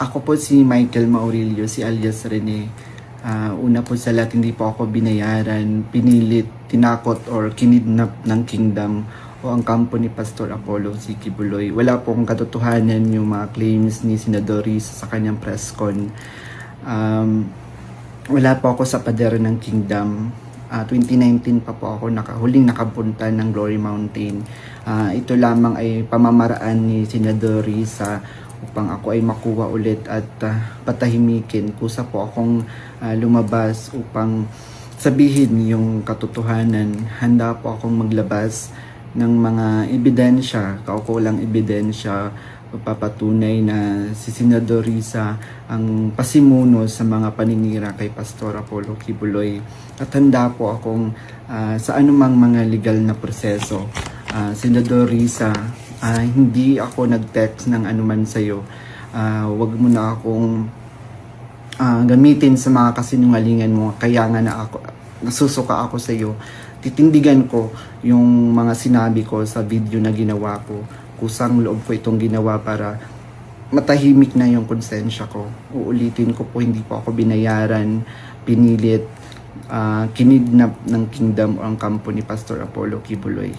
ako po si Michael Maurilio, si alias Rene. Ah, una po sa lahat, hindi po ako binayaran, pinilit, tinakot or kinidnap ng kingdom o ang kampo ni Pastor Apollo si Kibuloy. Wala pong katotohanan yung mga claims ni Senador sa kanyang press con. Um, wala po ako sa pader ng kingdom. Ah, 2019 pa po ako naka, huling nakapunta ng Glory Mountain. Ah, ito lamang ay pamamaraan ni Senador Risa upang ako ay makuha ulit at ah, patahimikin. Kusa po akong ah, lumabas upang sabihin yung katotohanan. Handa po akong maglabas ng mga ebidensya, kaukulang ebidensya, papatunay na si Senador Risa ang pasimuno sa mga paninira kay Pastor Apollo Kibuloy. At handa po akong ah, sa anumang mga legal na proseso. Ah, Senador Risa, ah, hindi ako nag-text ng anuman sa'yo. Ah, wag mo na akong ah, gamitin sa mga kasinungalingan mo. Kaya nga na ako, nasusuka ako sa iyo. Titindigan ko yung mga sinabi ko sa video na ginawa ko. Kusang loob ko itong ginawa para matahimik na yung konsensya ko. Uulitin ko po, hindi po ako binayaran, pinilit, ah, kinidnap ng kingdom o ang kampo ni Pastor Apollo Kibuloy.